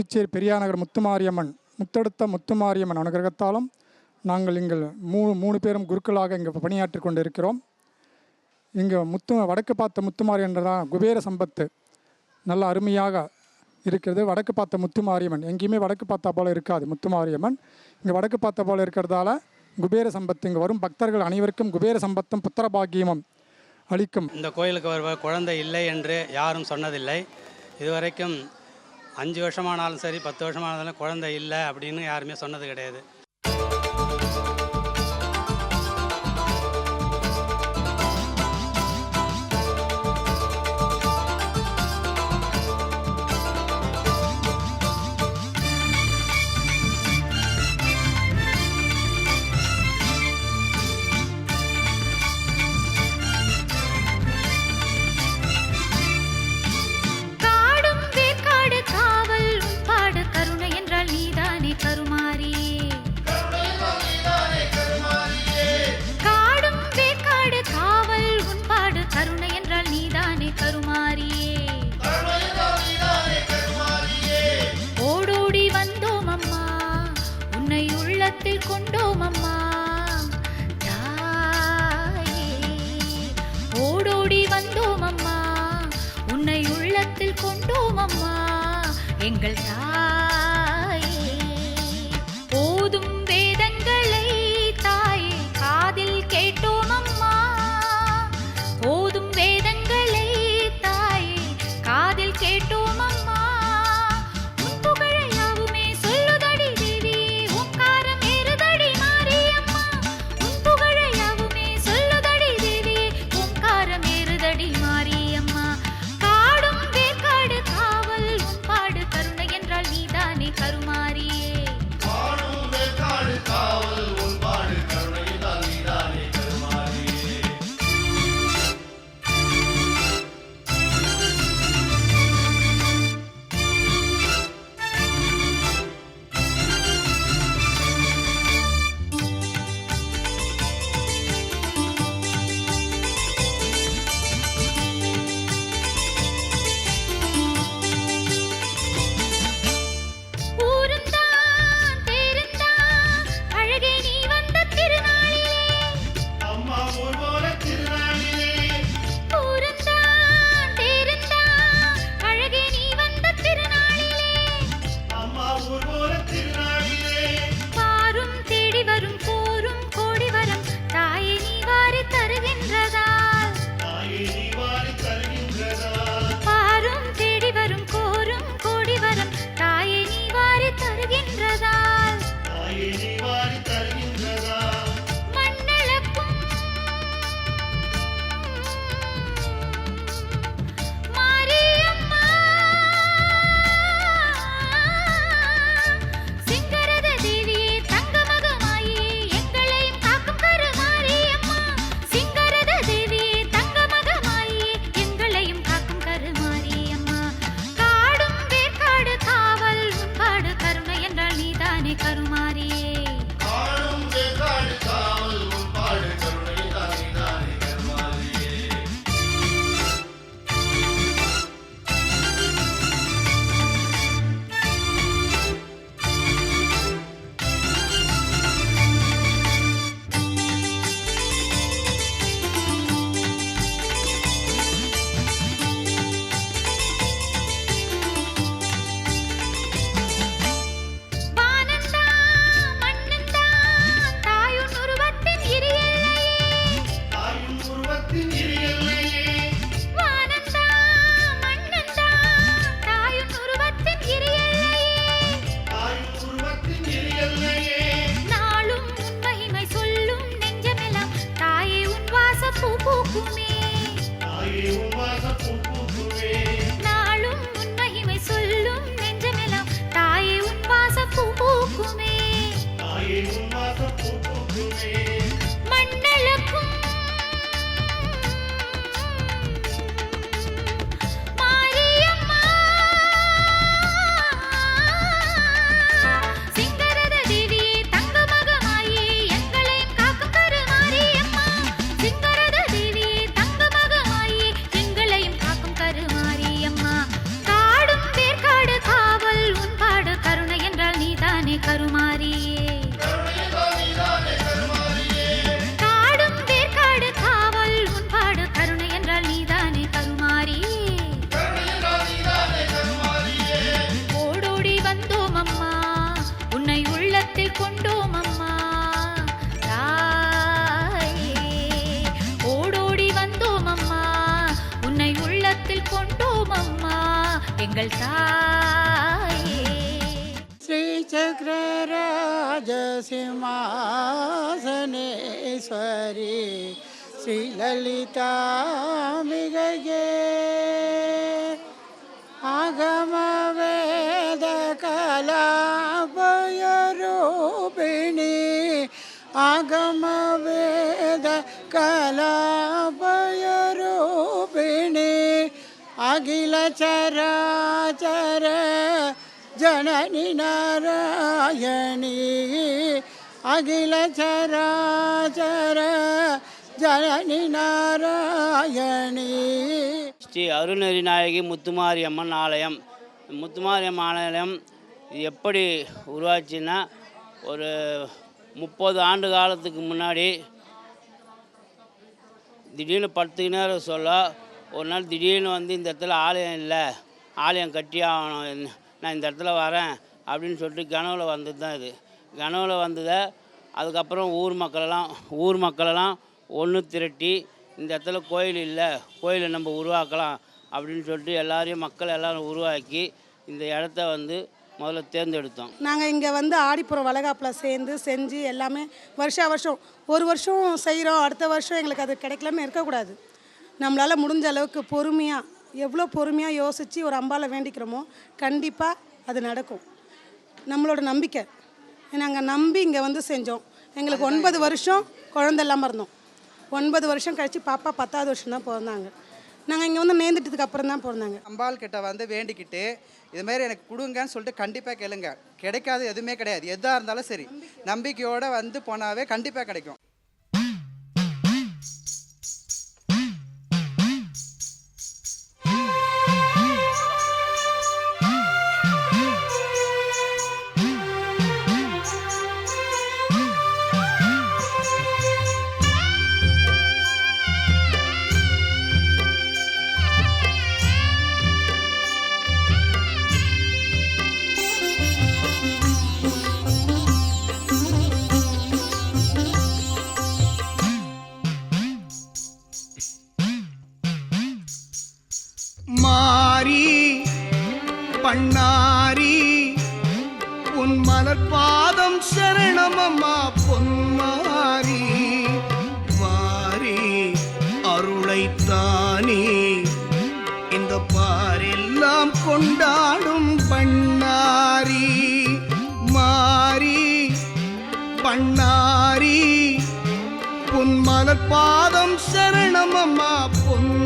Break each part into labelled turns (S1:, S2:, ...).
S1: புதுச்சேரி பெரியாநகர் முத்துமாரியம்மன் முத்தெடுத்த முத்துமாரியம்மன் அனுகிரகத்தாலும் நாங்கள் இங்கே மூணு மூணு பேரும் குருக்களாக இங்கே பணியாற்றி கொண்டு இருக்கிறோம் இங்கே முத்து வடக்கு பார்த்த முத்துமாரி என்றதான் குபேர சம்பத்து. நல்ல அருமையாக இருக்கிறது. வடக்கு பார்த்த முத்துமாரியம்மன். எங்கேயுமே வடக்கு பார்த்தா போல் இருக்காது முத்துமாரியம்மன். இங்கே வடக்கு பார்த்த போல் இருக்கிறதால குபேர சம்பத்து. இங்கே வரும் பக்தர்கள் அனைவருக்கும் குபேர சம்பத்தும் புத்திர பாக்கியமும் அளிக்கும்.
S2: இந்த கோயிலுக்கு வருவ குழந்தை இல்லை என்று யாரும் சொன்னதில்லை. இதுவரைக்கும் அஞ்சு வருஷமானாலும் சரி பத்து வருஷமானாலும் குழந்தை இல்லை அப்படின்னு யாருமே சொன்னது கிடையாது.
S3: எங்கள் தாயே எங்கள் தாயே. ஸ்ரீ சக்கரராஜ சிம்மாசனேஸ்வரி
S4: ஸ்ரீலலிதா மிகையே ஆகம வேத கலாபய ரூபிணி ஆகம வேத கலா அகில சராச்சர ஜனனி நாராயணி. அகில சராச்சர ஜனனி நாராயணி.
S5: ஸ்ரீ அருணரி நாயகி முத்துமாரியம்மன் ஆலயம். முத்துமாரியம்மன் ஆலயம் எப்படி உருவாச்சுன்னா ஒரு முப்பது ஆண்டு காலத்துக்கு முன்னாடி திடீர்னு படுத்துக்கினே நேரம் சொல்ல ஒரு நாள் திடீர்னு வந்து இந்த இடத்துல ஆலயம் இல்லை ஆலயம் கட்டி ஆகணும் நான் இந்த இடத்துல வரேன் அப்படின்னு சொல்லிட்டு கனவுல வந்தது தான் இது. கனவுல வந்ததை அதுக்கப்புறம் ஊர் மக்களெல்லாம் ஊர் மக்களெல்லாம் ஒன்று திரட்டி இந்த இடத்துல கோயில் இல்லை கோயிலை நம்ம உருவாக்கலாம் அப்படின்னு சொல்லிட்டு எல்லாரையும் மக்கள் எல்லாரும் உருவாக்கி இந்த இடத்த வந்து முதல்ல தேர்ந்தெடுத்தோம்.
S6: நாங்கள் இங்கே வந்து ஆடிப்புறம் வளகாப்பில் சேர்ந்து செஞ்சு எல்லாமே வருஷா வருஷம் ஒரு வருஷம் செய்கிறோம் அடுத்த வருஷம் எங்களுக்கு அது கிடைக்கலாமே இருக்கக்கூடாது. நம்மளால் முடிஞ்ச அளவுக்கு பொறுமையாக எவ்வளோ பொறுமையாக யோசித்து ஒரு அம்பாவை வேண்டிக்கிறோமோ கண்டிப்பாக அது நடக்கும். நம்மளோட நம்பிக்கை. நாங்கள் நம்பி இங்கே வந்து செஞ்சோம். எங்களுக்கு ஒன்பது வருஷம் குழந்தை இல்லாமல் இருந்தோம். ஒன்பது வருஷம் கழித்து பாப்பா பத்தாவது வருஷம் தான் பிறந்தாங்க. நாங்கள் இங்கே வந்து நேர்ந்துட்டதுக்கு அப்புறம் தான் பிறந்தாங்க.
S4: அம்பாள் கிட்ட வந்து வேண்டிக்கிட்டு இது மாதிரி எனக்கு கொடுங்கன்னு சொல்லிட்டு கண்டிப்பாக கேளுங்க. கிடைக்காது எதுவுமே கிடையாது. எதாக இருந்தாலும் சரி. நம்பிக்கையோடு வந்து போனாவே கண்டிப்பாக கிடைக்கும்.
S7: பண்ணாரி உன் மலர்பாதம் சரணமம்மா பொன்மாரி. வாரி அருளைத்தானே இந்த பாரெல்லாம் கொண்டாடும் பண்ணாரி. மாறி பண்ணாரி உன் மலர்பாதம் சரணமம்மா பொன்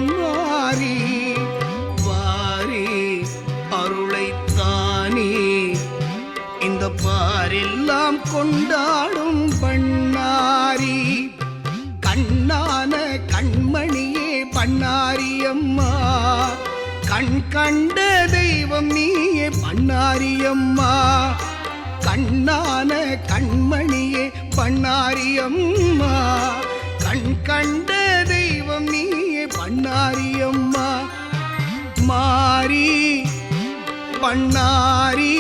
S7: கண்ட தெய்வம் நீயே பண்ணாரியம்மா. கண்ணான கண்மணியே பண்ணாரியம்மா. கண் கண்ட தெய்வம் நீயே பண்ணாரியம்மா. மாறி பண்ணாரி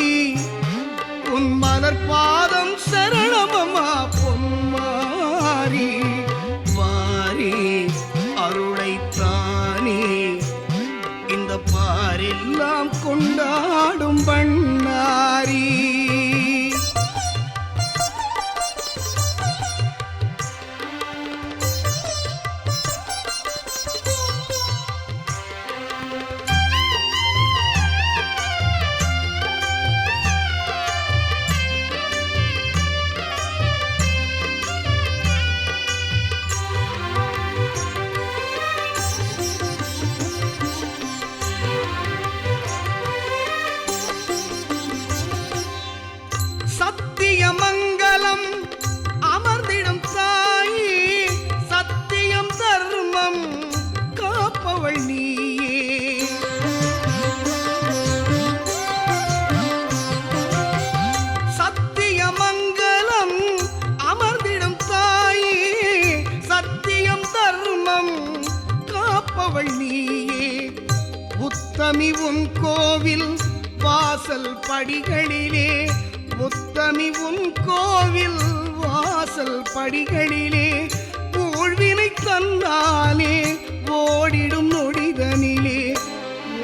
S7: புத்தமி உன் கோவில் வாசல் படிகளிலே. உத்தமி உன் கோவில் வாசல் படிகளிலே. ஊழ்வினை தந்தாலே ஓடிடும் நொடிதனிலே.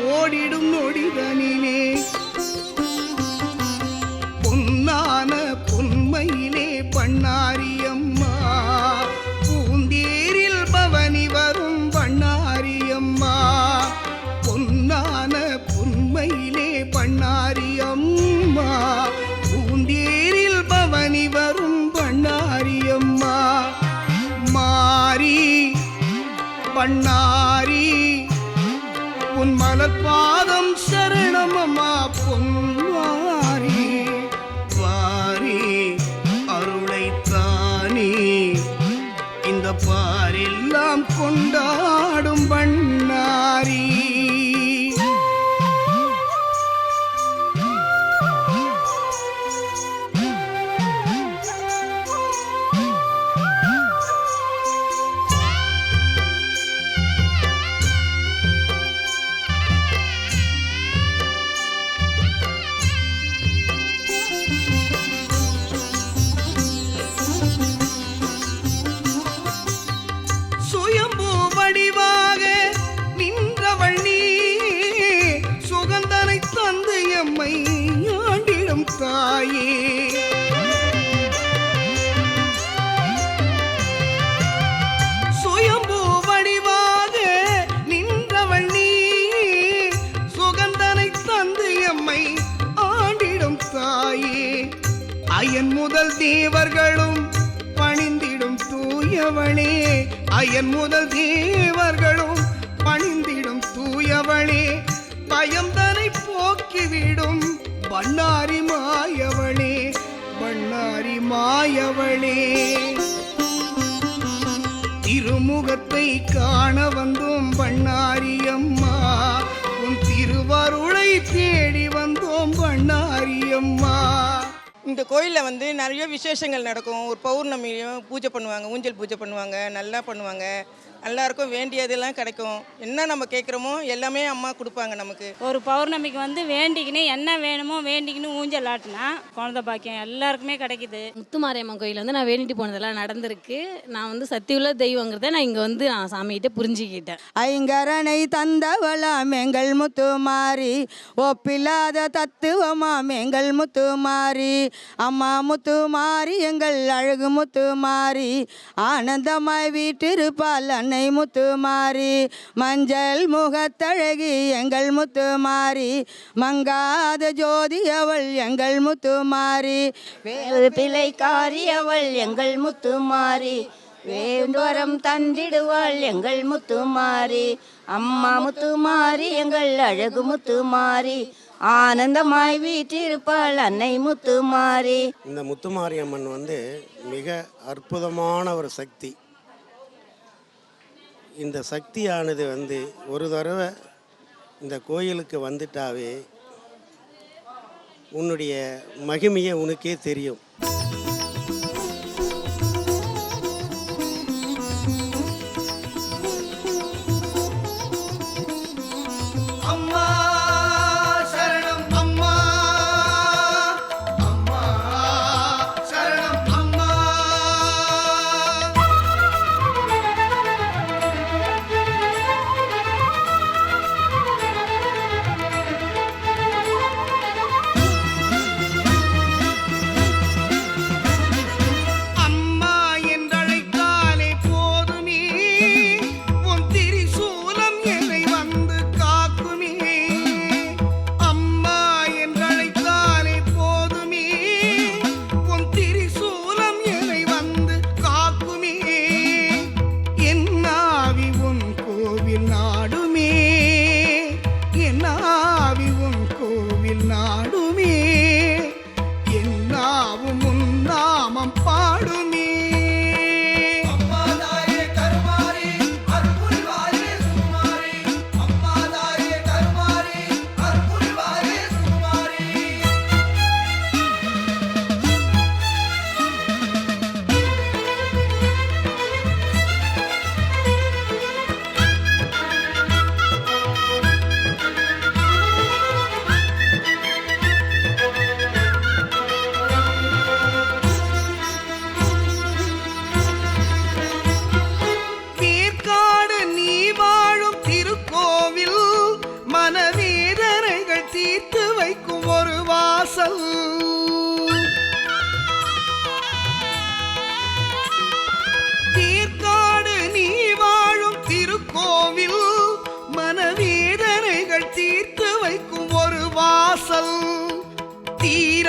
S7: ஓடிடும் நொடிதனிலே. பண்ணாரி உன் மலர்பாதம் அயன் முதல் தேவர்களும் பணிந்திடும் தூயவளே அயன் முதல் தேவர்களும் பணிந்திடும் தூயவளே பயம்தனை போக்கிவிடும் பண்ணாரி மாயவளே பண்ணாரி மாயவளே திருமுகத்தை காண வந்தோம் பண்ணாரியம்மா உன் திருவருளை தேடி வந்தோம் பண்ணாரியம்மா
S8: இந்த கோயிலில் வந்து நிறைய விசேஷங்கள் நடக்கும். ஒரு பௌர்ணமியும் பூஜை பண்ணுவாங்க ஊஞ்சல் பூஜை பண்ணுவாங்க நல்லா பண்ணுவாங்க. எல்லாருக்கும் வேண்டியதெல்லாம் கிடைக்கும். என்ன நம்ம கேட்குறோமோ எல்லாமே அம்மா கொடுப்பாங்க நமக்கு.
S9: ஒரு பௌர்ணமிக்கு வந்து வேண்டிக்கின்னு என்ன வேணுமோ வேண்டிக்கின்னு ஊஞ்சல் ஆட்டினா குழந்தை பாக்கியம் எல்லாருக்குமே கிடைக்குது.
S10: முத்துமாரியம்மன் கோயில் வந்து நான் வேண்டிட்டு போனதெல்லாம் நடந்திருக்கு. நான் வந்து சத்தியுள்ள தெய்வங்கிறத நான் இங்கே வந்து நான் சாமிகிட்ட புரிஞ்சுக்கிட்டேன்.
S11: ஐங்கரனை தந்தவளாம் எங்கள் முத்துமாரி ஒப்பில்லாத தத்துவமாம் எங்கள் முத்துமாரி. அம்மா முத்துமாரி எங்கள் அழகு முத்துமாரி. ஆனந்தமாய் வீட்டிருப்பாள் அன்னை முத்துமாரி மஞ்சள் முகத்தழகி எங்கள் முத்துமாரி மங்காத ஜோதி அவள் எங்கள் முத்துமாரி வேறு பிள்ளைக்காரி அவள் எங்கள் முத்துமாரி வேண்டுவரம் தந்திடுவாள் எங்கள் முத்துமாரி அம்மா முத்துமாரி எங்கள் அழகு முத்துமாரி ஆனந்தமாய் வீற்றிருப்பாள் அன்னை முத்துமாரி
S12: இந்த முத்துமாரி அம்மன் வந்து மிக அற்புதமான ஒரு சக்தி. இந்த சக்தியானது வந்து ஒரு தடவை இந்த கோயிலுக்கு வந்துட்டாவே உன்னுடைய மகிமையை உனக்கே தெரியும்.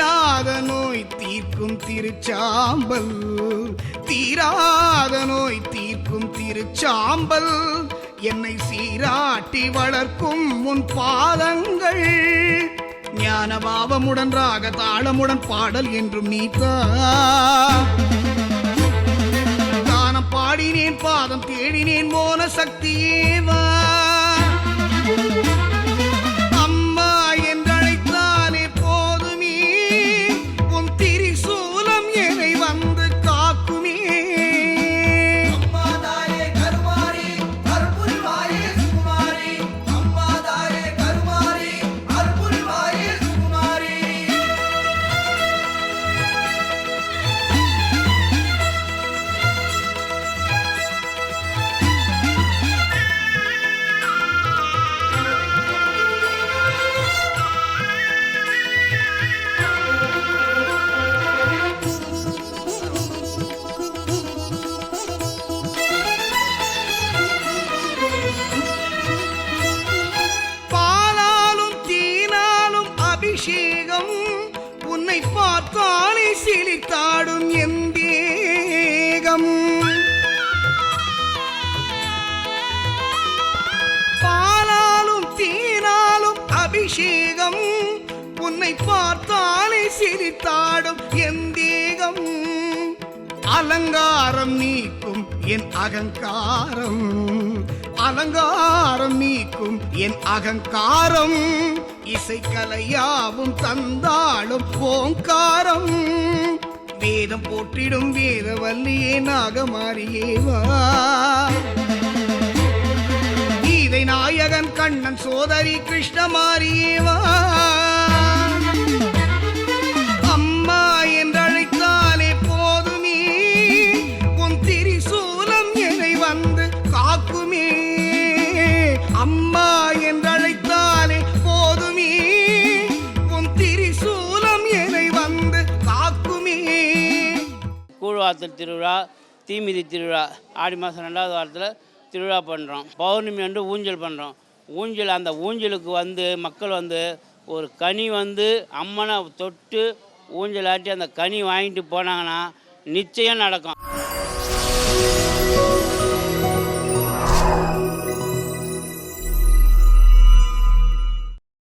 S7: தீராத நோய் தீர்க்கும் திருச்சாம்பல். தீராத நோய் தீர்க்கும் திருச்சாம்பல். என்னை சீராட்டி வளர்க்கும் உன் பாதங்கள். ஞான பாவமுடன் ராக தாளமுடன் பாடல் என்றும் நீத்தா தானம் பாடினேன் பாதம் தேடினேன் மோன சக்தியேவா சிரித்தாடும் தேகம் அலங்காரம் நீக்கும் என் அகங்காரம். அலங்காரம் நீக்கும் என் அகங்காரம். இசைக்கலையாவும் தந்தாளும் ஓங்காரம். வேதம் போற்றிடும் வேதவல்லியே நாகமாரியே வா கீதை நாயகன் கண்ணன் சோதரி கிருஷ்ணமாரியே காக்குமே. அம்மா என்றழைத்தாலே போதுமே. உன் திரிசூலம் என்னை வந்து காக்குமே.
S5: கூழ்வாத்தல் திருவிழா தீமிதி திருவிழா ஆடி மாதம் ரெண்டாவது வாரத்தில் திருவிழா பண்ணுறோம் பௌர்ணமி அன்று ஊஞ்சல் பண்ணுறோம் ஊஞ்சல் அந்த ஊஞ்சலுக்கு வந்து மக்கள் வந்து ஒரு கனி வந்து அம்மனை தொட்டு ஊஞ்சல் ஆட்டி அந்த கனி வாங்கிட்டு போனாங்கன்னா நிச்சயம் நடக்கும்.